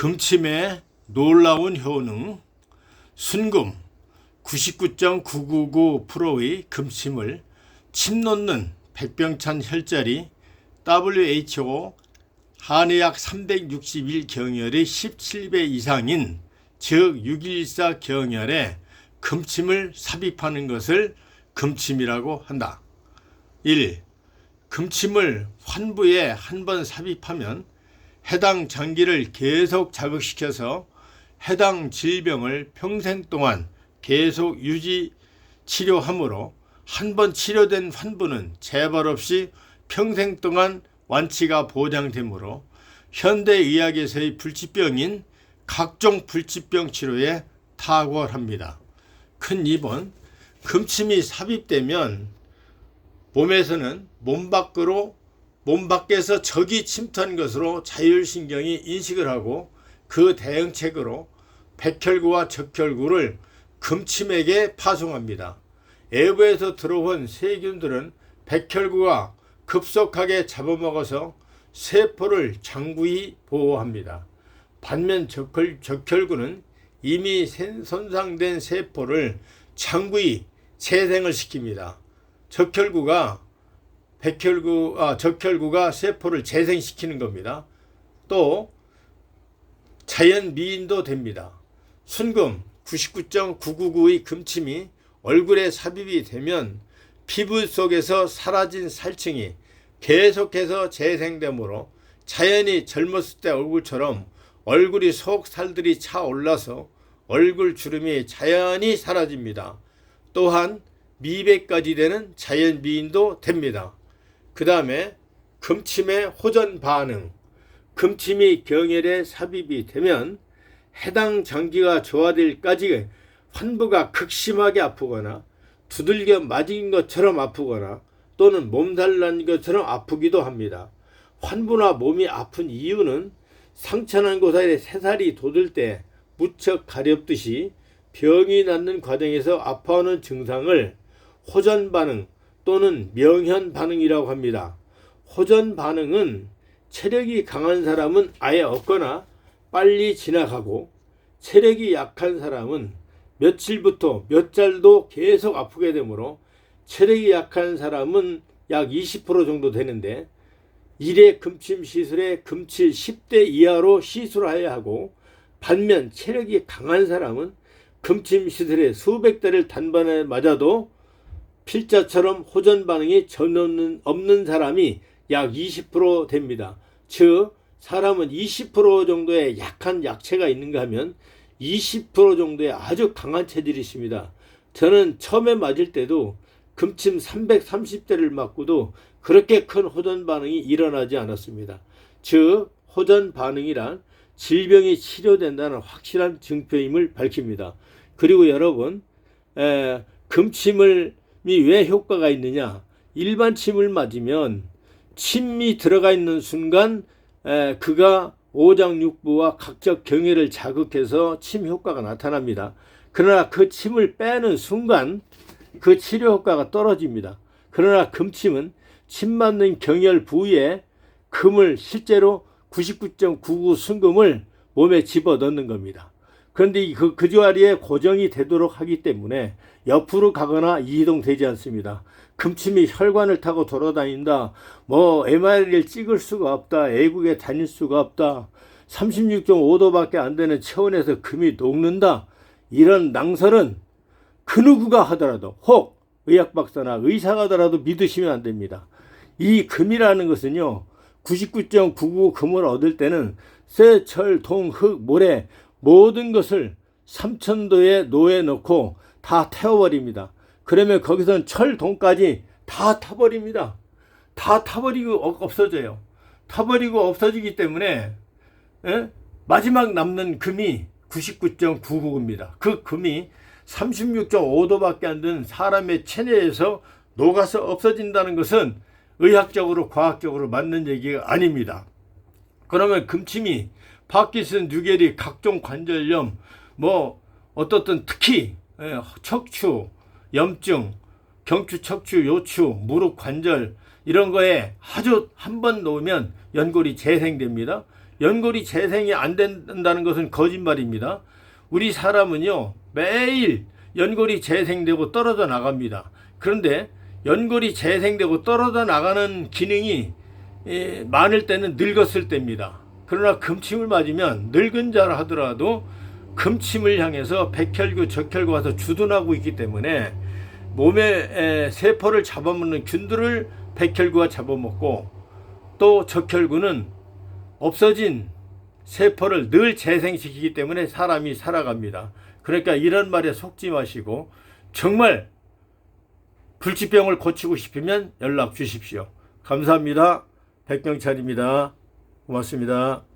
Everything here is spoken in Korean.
금침의 놀라운 효능 순금 99.999%의 금침을 침 놓는 백병찬 혈자리 WHO 한의학 361 경혈의 17배 이상인 즉 614 경혈에 금침을 삽입하는 것을 금침이라고 한다. 1. 금침을 환부에 한 번 삽입하면 해당 장기를 계속 자극시켜서 해당 질병을 평생 동안 계속 유지 치료하므로 한 번 치료된 환부는 재발 없이 평생 동안 완치가 보장되므로 현대의학에서의 불치병인 각종 불치병 치료에 탁월합니다. 큰 2번 금침이 삽입되면 몸에서는 몸 밖으로 몸 밖에서 적이 침투한 것으로 자율신경이 인식을 하고 그 대응책으로 백혈구와 적혈구를 금침에게 파송합니다. 외부에서 들어온 세균들은 백혈구가 급속하게 잡아먹어서 세포를 장구히 보호합니다. 반면 적혈, 적혈구는 이미 생- 손상된 세포를 장구히 재생을 시킵니다. 적혈구가 백혈구, 아, 적혈구가 세포를 재생시키는 겁니다. 또 자연 미인도 됩니다. 순금 99.999의 금침이 얼굴에 삽입이 되면 피부 속에서 사라진 살층이 계속해서 재생되므로 자연히 젊었을 때 얼굴처럼 얼굴이 속 살들이 차 올라서 얼굴 주름이 자연히 사라집니다. 또한 미백까지 되는 자연 미인도 됩니다. 그 다음에 금침의 호전 반응. 금침이 경혈에 삽입이 되면 해당 장기가 조화될까지 환부가 극심하게 아프거나 두들겨 맞은 것처럼 아프거나 또는 몸살 난 것처럼 아프기도 합니다. 환부나 몸이 아픈 이유는 상처난 곳에 새살이 돋을 때 무척 가렵듯이 병이 낫는 과정에서 아파하는 증상을 호전 반응 또는 명현 반응이라고 합니다. 호전 반응은 체력이 강한 사람은 아예 없거나 빨리 지나가고 체력이 약한 사람은 며칠부터 몇 달도 계속 아프게 되므로 체력이 약한 사람은 약 20% 정도 되는데 일회 금침 시술에 금칠 10대 이하로 시술해야 하고 반면 체력이 강한 사람은 금침 시술에 수백 대를 단번에 맞아도 필자처럼 호전 반응이 전혀 없는, 없는 사람이 약 20% 됩니다. 즉 사람은 20% 정도의 약한 약체가 있는가 하면 20% 정도의 아주 강한 체질이십니다. 저는 처음에 맞을 때도 금침 330대를 맞고도 그렇게 큰 호전 반응이 일어나지 않았습니다. 즉 호전 반응이란 질병이 치료된다는 확실한 증표임을 밝힙니다. 그리고 여러분 에, 금침을 왜 효과가 있느냐? 일반 침을 맞으면 침이 들어가 있는 순간 에, 그가 오장육부와 각적 경혈을 자극해서 침 효과가 나타납니다. 그러나 그 침을 빼는 순간 그 치료 효과가 떨어집니다. 그러나 금침은 침 맞는 경혈 부위에 금을 실제로 99.99 순금을 몸에 집어 넣는 겁니다. 그런데 그, 그 자리에 고정이 되도록 하기 때문에 옆으로 가거나 이동되지 않습니다. 금침이 혈관을 타고 돌아다닌다. 뭐 MRI를 찍을 수가 없다. 애국에 다닐 수가 없다. 36.5도밖에 안 되는 체온에서 금이 녹는다. 이런 낭설은 그 누구가 하더라도 혹 의학 박사나 의사가 하더라도 믿으시면 안 됩니다. 이 금이라는 것은요. 99.99 금을 얻을 때는 쇠, 철, 동, 흙, 모래 모든 것을 3000도에 놓에 놓고 다 태워버립니다. 그러면 거기선 철, 동까지 다 타버립니다. 다 타버리고 없- 없어져요. 타버리고 없어지기 때문에 예? 마지막 남는 금이 99.99입니다. 그 금이 36.5도밖에 안 되는 사람의 체내에서 녹아서 없어진다는 것은 의학적으로 과학적으로 맞는 얘기가 아닙니다. 그러면 금침이 파키슨, 뉴게리, 각종 관절염, 뭐 어떻든 특히 예, 척추, 염증, 경추, 척추, 요추, 무릎 관절 이런 거에 아주 한 번 놓으면 연골이 재생됩니다. 연골이 재생이 안 된다는 것은 거짓말입니다. 우리 사람은요, 매일 연골이 재생되고 떨어져 나갑니다. 그런데 연골이 재생되고 떨어져 나가는 기능이 예, 많을 때는 늙었을 때입니다. 그러나 금침을 맞으면 늙은 자라 하더라도 금침을 향해서 백혈구, 적혈구 와서 주둔하고 있기 때문에 몸의 에, 세포를 잡아먹는 균들을 백혈구가 잡아먹고 또 적혈구는 없어진 세포를 늘 재생시키기 때문에 사람이 살아갑니다. 그러니까 이런 말에 속지 마시고 정말 불치병을 고치고 싶으면 연락 주십시오. 감사합니다. 백병철입니다. 고맙습니다.